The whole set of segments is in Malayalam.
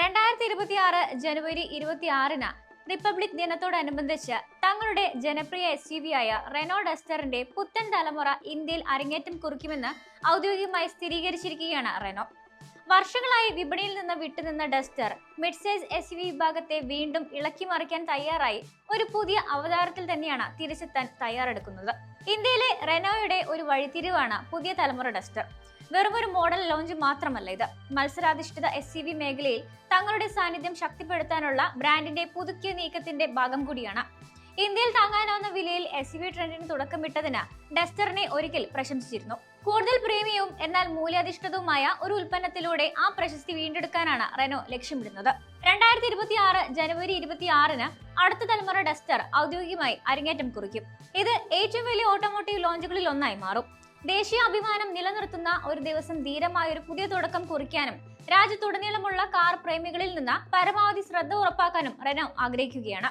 രണ്ടായിരത്തി ഇരുപത്തി ആറ് ജനുവരി ഇരുപത്തി ആറിന് റിപ്പബ്ലിക് ദിനത്തോടനുബന്ധിച്ച് തങ്ങളുടെ ജനപ്രിയ എസ് യു വി ആയ റെനോ ഡസ്റ്ററിന്റെ പുത്തൻ തലമുറ ഇന്ത്യയിൽ അരങ്ങേറ്റം കുറിക്കുമെന്ന് ഔദ്യോഗികമായി സ്ഥിരീകരിച്ചിരിക്കുകയാണ് റെനോ. വർഷങ്ങളായി വിപണിയിൽ നിന്ന് വിട്ടുനിന്ന Duster mid size S V വിഭാഗത്തെ വീണ്ടും ഇളക്കി മറിക്കാൻ തയ്യാറായി ഒരു പുതിയ അവതാരത്തിൽ തന്നെയാണ് തിരിച്ചെത്താൻ തയ്യാറെടുക്കുന്നത്. ഇന്ത്യയിലെ റെനോയുടെ ഒരു വഴിത്തിരിവാണ് പുതിയ തലമുറ ഡസ്റ്റർ. വെറും ഒരു മോഡൽ ലോഞ്ച് മാത്രമല്ല ഇത്. മത്സരാധിഷ്ഠിത എസ് സി വി മേഖലയിൽ തങ്ങളുടെ സാന്നിധ്യം ശക്തിപ്പെടുത്താനുള്ള ബ്രാൻഡിന്റെ പുതുക്കിയ നീക്കത്തിന്റെ ഭാഗം കൂടിയാണ്. ഇന്ത്യയിൽ താങ്ങാനാവുന്ന വിലയിൽ എസ് വി ട്രെൻഡിന് തുടക്കമിട്ടതിന് ഡസ്റ്ററിനെ ഒരിക്കൽ പ്രശംസിച്ചിരുന്നു. കൂടുതൽ പ്രീമിയവും എന്നാൽ മൂല്യാധിഷ്ഠിതവുമായ ഒരു ഉൽപ്പന്നത്തിലൂടെ ആ പ്രശസ്തി വീണ്ടെടുക്കാനാണ് റെനോ ലക്ഷ്യമിടുന്നത്. രണ്ടായിരത്തി ഇരുപത്തി ആറ് ജനുവരി ഇരുപത്തി ആറിന് അടുത്ത തലമുറ ഡസ്റ്റർ ഔദ്യോഗികമായി അരങ്ങേറ്റം കുറിക്കും. ഇത് ഏറ്റവും വലിയ ഓട്ടോമോട്ടീവ് ലോഞ്ചുകളിൽ ഒന്നായി മാറും. ദേശീയ അഭിമാനം നിലനിർത്തുന്ന ഒരു ദിവസം ധീരമായ ഒരു പുതിയ തുടക്കം കുറിക്കാനും രാജ്യത്തുടനീളമുള്ള കാർ പ്രേമികളിൽ നിന്ന് പരമാവധി ശ്രദ്ധ ഉറപ്പാക്കാനും റെനോ ആഗ്രഹിക്കുകയാണ്.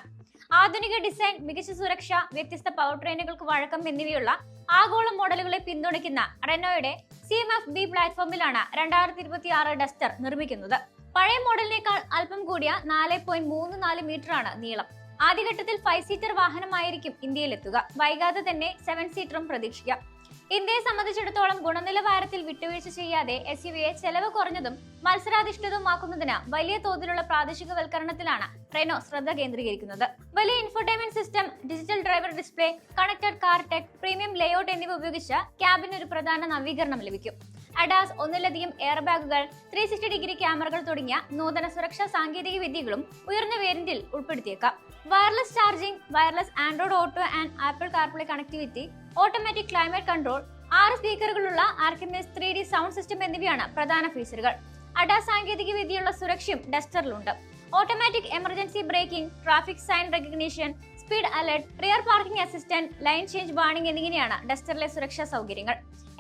ആധുനിക ഡിസൈൻ മികച്ച സുരക്ഷ വ്യത്യസ്ത പവർ ട്രെയിനുകൾക്ക് വഴക്കം എന്നിവയുള്ള ആഗോള മോഡലുകളെ പിന്തുണയ്ക്കുന്ന റെനോയുടെ സി എം എഫ് ബി പ്ലാറ്റ്ഫോമിലാണ് രണ്ടായിരത്തി ഇരുപത്തി ആറ് ഡസ്റ്റർ നിർമ്മിക്കുന്നത്. പഴയ മോഡലിനേക്കാൾ അല്പം കൂടിയ നാല് പോയിന്റ് മൂന്ന് നാല് മീറ്റർ ആണ് നീളം. ആദ്യഘട്ടത്തിൽ ഫൈവ് സീറ്റർ വാഹനമായിരിക്കും ഇന്ത്യയിലെത്തുക. വൈകാതെ തന്നെ സെവൻ സീറ്ററും പ്രതീക്ഷിക്കാം. ഇന്ത്യയെ സംബന്ധിച്ചിടത്തോളം ഗുണനിലവാരത്തിൽ വിട്ടുവീഴ്ച ചെയ്യാതെ എസ് യു വിയെ ചെലവ് കുറഞ്ഞതും മത്സരാധിഷ്ഠിതമാക്കുന്നതിന് വലിയ തോതിലുള്ള പ്രാദേശികവൽക്കരണത്തിലാണ് റെനോ ശ്രദ്ധ കേന്ദ്രീകരിക്കുന്നത്. വലിയ infotainment system digital driver display connected car tech premium layout എന്നിവ ഉപയോഗിച്ച് ക്യാബിന് ഒരു പ്രധാന നവീകരണം ലഭിക്കും. അഡാസ് ഒന്നിലധികം എയർ ബാഗുകൾ ത്രീ സിക്സ്റ്റി ഡിഗ്രി ക്യാമറകൾ തുടങ്ങിയ നൂതന സുരക്ഷാ സാങ്കേതിക വിദ്യകളും ഉയർന്ന വേരിയന്റിൽ ഉൾപ്പെടുത്തിയേക്കാം. Wireless charging wireless Android Auto and Apple CarPlay connectivity automatic climate control ആറ് സ്പീക്കറുകളുള്ള Arkamys three D sound system എന്നിവയാണ് പ്രധാന ഫീച്ചറുകൾ അഡാ സാങ്കേതിക വിദ്യയുള്ള സുരക്ഷയും ഡസ്റ്ററിലുണ്ട്. Automatic emergency braking traffic sign recognition speed alert rear parking assistant lane change warning എന്നിങ്ങനെയാണ് ഡസ്റ്ററിലെ സുരക്ഷാ സൗകര്യങ്ങൾ.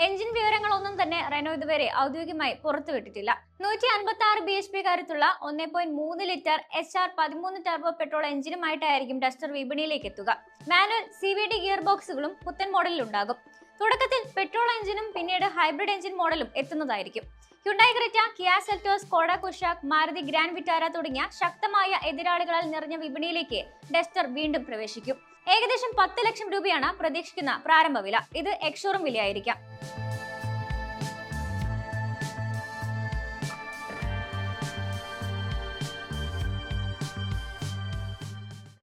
എഞ്ചിൻ വിവരങ്ങളൊന്നും തന്നെ റെനോ ഇതുവരെ ഔദ്യോഗികമായി പുറത്തുവിട്ടിട്ടില്ല നൂറ്റി അൻപത്തി ആറ് ബി എച്ച് പി കരുത്തുള്ള ഒന്നേ പോയിന്റ് മൂന്ന് ലിറ്റർ എച്ച് ആർ പതിമൂന്ന് ടർബോ പെട്രോൾ എഞ്ചിനുമായിട്ടായിരിക്കും ഡസ്റ്റർ വിപണിയിലേക്ക് എത്തുക. Manual C V D gear ബോക്സുകളും പുത്തൻ മോഡലിൽ ഉണ്ടാകും തുടക്കത്തിൽ പെട്രോൾ എഞ്ചിനും പിന്നീട് ഹൈബ്രിഡ് എഞ്ചിൻ മോഡലും എത്തുന്നതായിരിക്കും. Hyundai Creta Kia Seltos Skoda Kushaq Maruti Grand Vitara തുടങ്ങിയ ശക്തമായ എതിരാളികളാൽ നിറഞ്ഞ വിപണിയിലേക്ക് ഡെസ്റ്റർ വീണ്ടും പ്രവേശിക്കും. ഏകദേശം പത്ത് ലക്ഷം രൂപയാണ് പ്രതീക്ഷിക്കുന്ന പ്രാരംഭ വില ഇത് എക്സോറും വിലയായിരിക്കാം.